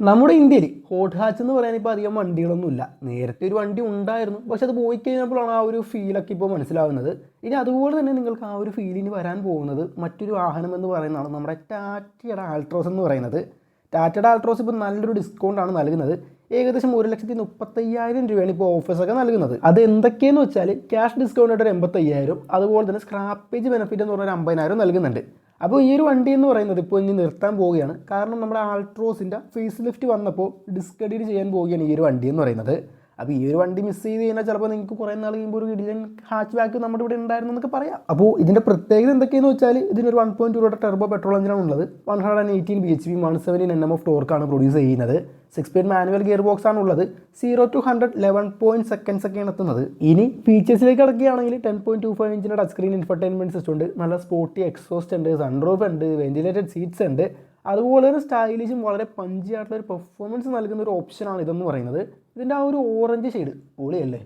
നമ്മുടെ ഇന്ത്യയിൽ hot hatch എന്ന് പറയാൻ ഇപ്പോൾ അധികം വണ്ടികളൊന്നുമില്ല. നേരത്തെ ഒരു വണ്ടി ഉണ്ടായിരുന്നു. പക്ഷെ അത് പോയി കഴിഞ്ഞപ്പോഴാണ് ആ ഒരു ഫീലൊക്കെ ഇപ്പോൾ മനസ്സിലാവുന്നത്. ഇനി അതുപോലെ തന്നെ നിങ്ങൾക്ക് ആ ഒരു ഫീലിന് വരാൻ പോകുന്നത് മറ്റൊരു വാഹനം എന്ന് പറയുന്നതാണ് നമ്മുടെ ടാറ്റയുടെ ആൾട്രോസ് എന്ന് പറയുന്നത്. ടാറ്റയുടെ ആൾട്രോസ് ഇപ്പോൾ നല്ലൊരു ഡിസ്കൗണ്ടാണ് നൽകുന്നത്. ഏകദേശം ഒരു ലക്ഷത്തി മുപ്പത്തയ്യായിരം രൂപയാണ് ഇപ്പോൾ ഓഫേഴ്സൊക്കെ നൽകുന്നത്. അത് എന്തൊക്കെയെന്ന് വെച്ചാൽ ക്യാഷ് ഡിസ്കൗണ്ട് ആയിട്ട് ഒരു എൺപത്തയ്യായിരം അതുപോലെ തന്നെ സ്ക്രാപ്പേജ് ബെനഫിറ്റ് എന്ന് പറഞ്ഞ ഒരു അമ്പതിനായിരം നൽകുന്നുണ്ട്. അപ്പോൾ ഈ ഒരു വണ്ടി എന്ന് പറയുന്നത് ഇപ്പോൾ ഇനി നിർത്താൻ പോവുകയാണ്. കാരണം നമ്മുടെ ആൾട്രോസിന്റെ ഫേസ് ലിഫ്റ്റ് വന്നപ്പോൾ ഡിസ്കഡിറ്റ് ചെയ്യാൻ പോവുകയാണ് ഈ ഒരു വണ്ടി എന്ന് പറയുന്നത്. അപ്പോൾ ഈ ഒരു വണ്ടി മിസ് ചെയ്ത് കഴിഞ്ഞാൽ ചിലപ്പോൾ നിങ്ങൾക്ക് കുറേ നാൾ കഴിയുമ്പോൾ ഒരു ഇഡിയൻ ഹാച്ച് ബാക്ക് നമ്മുടെ ഇവിടെ ഉണ്ടായിരുന്നു എന്നൊക്കെ പറയാം. അപ്പോൾ ഇതിന്റെ പ്രത്യേകത എന്തൊക്കെയെന്ന് വെച്ചാൽ ഇതിനൊരു one point two turbo petrol എഞ്ചിനാണ് ഉള്ളത്. One hundred and eighteen B H P one seventeen N M of ടോർക്കാണ് produce ചെയ്യുന്നത്. Six speed manual gear box ആണ് ഉള്ളത്. Zero two hundred eleven point seconds ഒക്കെയാണ് എത്തുന്നത്. ഇനി ഫീച്ചേഴ്സിലേക്ക് കിടക്കുകയാണെങ്കിൽ ടെൻ പോയിന്റ് ടു ഫൈവ് ഇഞ്ചിന്റെ ടച്ച് സ്ക്രീൻ ഇൻഫർടൈൻമെന്റ് സിസ്റ്റം ഉണ്ട്. നല്ല സ്പോർട്ടി എക്സോസ്റ്റ് ഉണ്ട് സൺറൂഫ് ഉണ്ട് വെന്റിലേറ്റഡ് സീറ്റ്സ് ഉണ്ട്. അതുപോലെ തന്നെ സ്റ്റൈലിഷും വളരെ പഞ്ചി ആയിട്ടുള്ള ഒരു പെർഫോമൻസ് നൽകുന്ന ഒരു ഓപ്ഷനാണ് ഇതെന്ന് പറയുന്നത്. ഇതിന്റെ ആ ഒരു ഓറഞ്ച് ഷെയ്ഡ് പൊളിയല്ലേ?